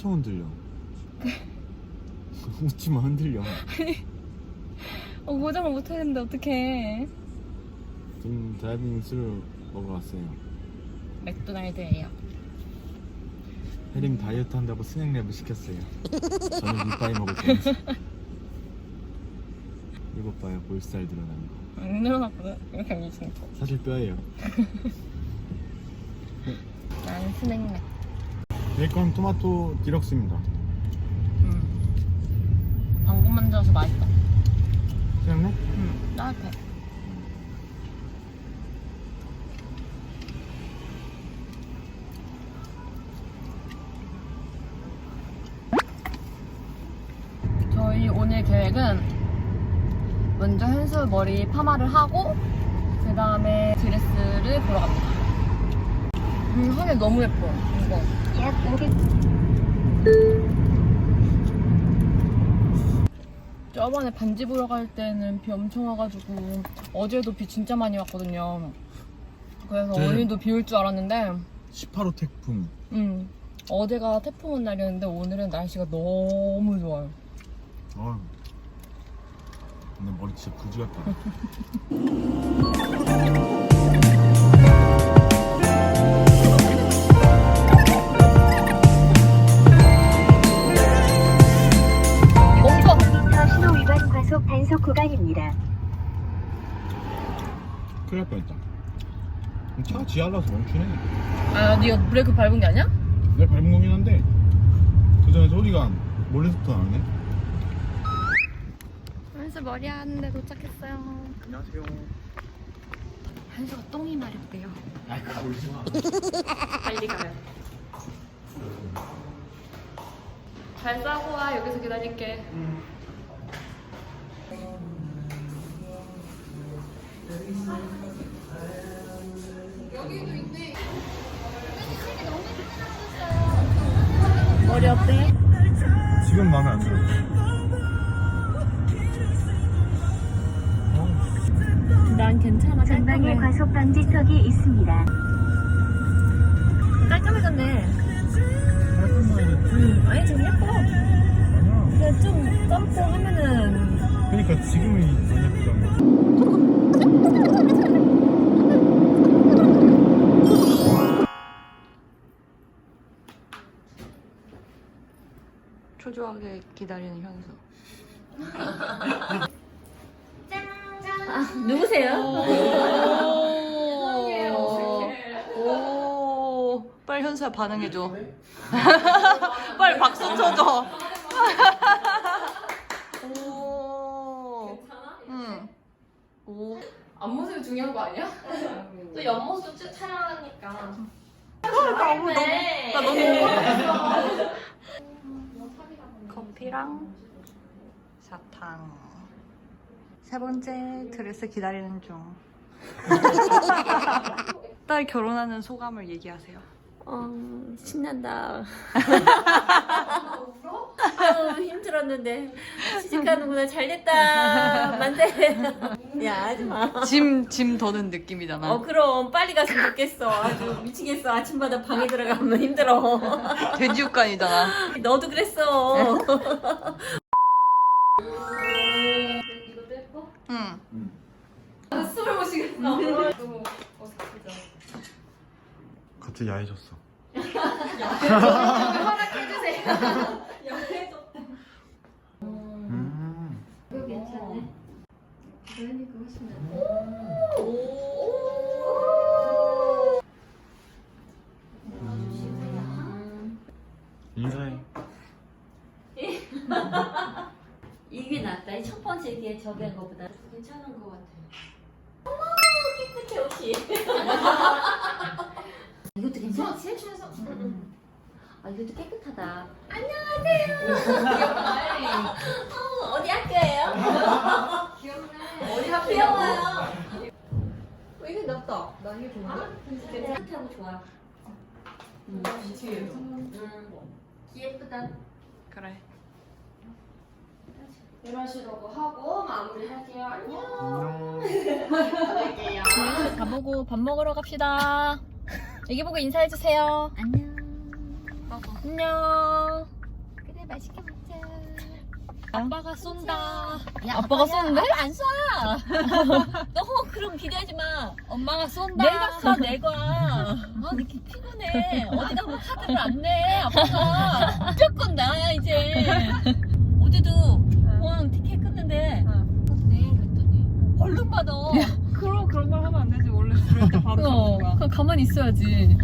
엄청 흔들려. 웃지 마 흔들려. 어, 고정을 못 하겠는데 어떡해. 지금 드라이빙 스루 먹으러 왔어요. 맥도날드예요. 혜림 다이어트 한다고 스낵랩을 시켰어요. 저는 밑바이 먹을 거면서. 이것 봐요, 볼살 드러난 거. 안 늘어났거든. 이렇게 미친 거. 사실 뼈예요. 난 스낵맥. 베이컨 토마토 디럭스입니다. 음. 방금 만들어서 맛있다. 스낵랩? 음. 따뜻해. 저희 오늘 계획은 먼저 현수 머리 파마를 하고 그 다음에 드레스를 보러 갑니다. 음, 하늘 너무 예뻐. 이거. 약 500. 저번에 반지 보러 갈 때는 비 엄청 와가지고 어제도 비 진짜 많이 왔거든요. 그래서 네. 오늘도 비 올 줄 알았는데, 18호 태풍. 음, 어제가 태풍 온 날이었는데 오늘은 날씨가 너무 좋아요. 어. 근데 머리 진짜 굳이 같다. 큰일 날 뻔했다. 차가 지하라서 멈추네. 아, 네가 브레이크 밟은 게 아니야? 내 밟은 거긴 한데 그 전에 소리가 몰래부터 나네. 한수 머리 하는데 도착했어요. 안녕하세요. 한수가 똥이 마렵대요. 아이 그거 울지 마. 빨리 가요. 잘 싸고 와. 여기서 기다릴게. 머리 어때? 지금 마음에 안 들어. 어, 난 괜찮아. 전방에 깔끔해. 과속 방지턱이 있습니다. 깔끔해졌네. 깔끔하게. 응. 아니 지금 예뻐. 아니야. 근데 좀 감고 하면은 그러니까 지금이 더 예쁘잖아. 초조하게 기다리는 현수. 아, 누구세요? 오, 빨리 현수야 반응해줘. 빨리 박수 쳐줘. 오. 응. 오. 앞모습이 중요한 거 아니야? 또 옆모습 쭉 촬영하니까. 나 너무 나 너무 커피랑 사탕. 세 번째 드레스 기다리는 중. 딸 결혼하는 소감을 얘기하세요. 어, 신난다. 아우, 힘들었는데 시집가는구나 잘됐다. 만세. 야 하지 마. 짐, 짐 더는 느낌이잖아. 어 그럼 빨리 갔으면 좋겠어. 아주 미치겠어. 아침마다 방에 들어가면 힘들어. 돼지육간이잖아. 너도 그랬어. 응. 숨을 못 쉬겠어. 갑자기 야해졌어. 음. 인사해. 이게 낫다. 이 첫 번째 뒤에 저기 한 거보다 괜찮은 것 같아. 어머 깨끗해 옷이. 이것도 괜찮지? 아 이것도 깨끗하다. 안녕하세요. 어, 어디 학교예요? 귀엽네. 어디 학교? 귀여워요. 이게 낫다. 나 이게 좋은데? 깨끗하고 좋아. 음. 음. 예쁘다. 그래. 이러시라고 하고 마무리할게요. 안녕. 안녕. 가보고 밥 먹으러 갑시다. 여기 보고 인사해 주세요. 안녕. 안녕. 아빠가 쏜다. 야, 아빠가 쏘는데? 아빠 안 쏴. 너 그럼 기대하지 마. 엄마가 쏜다. 내가 쏴 내가. 아 이렇게 피곤해. 어디 가면 카드를 안 내. 아빠가 무조건 나야 이제. 어제도 공항 티켓 끊는데 네 그랬더니 얼른 받아. 그럼 그런 말 하면 안 되지. 원래 그럴 때 바로 어, 그냥 가만히 있어야지.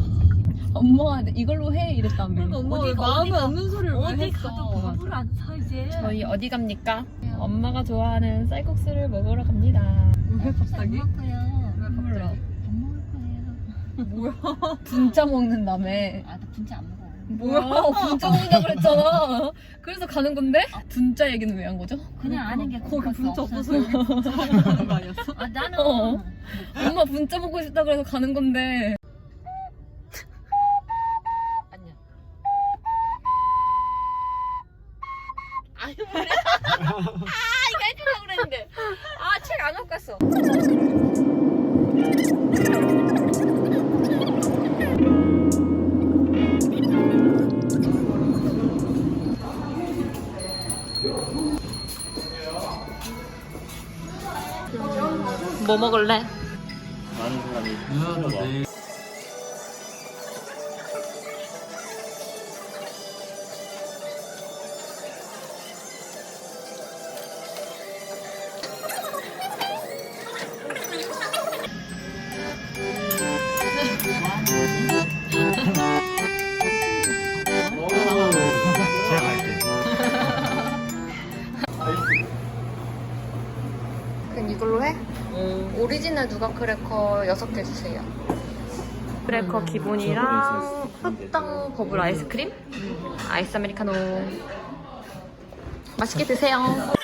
엄마가 이걸로 해 이랬다며. 엄마가 어디 마음에 어디가- 없는 소리를 왜 어디 했어? 가도 밥을 안 사 이제. 저희 어디 갑니까? 엄마가 좋아하는 쌀국수를 먹으러 갑니다. 왜 갑자기? 안 먹을 거야. 몰라. 안 먹을 거야. 분짜 먹는다며. 아, 나 진짜 안 먹어. 뭐야? 분짜 먹는다 그랬잖아. 그래서 가는 건데? 분짜 얘기는 왜 한 거죠? 그냥 아는 게 거기 분짜 없어서 여기 분짜 하는 거 아니었어? 아, 나는 어. 엄마 분짜 먹고 싶다 그래서 가는 건데. 뭐 먹을래? 많은 사람이 이걸로 해? 오리지널 누가 크래커 6개 주세요. 크래커 기본이랑 후땅 버블 아이스크림, 아이스 아메리카노. 맛있게 드세요.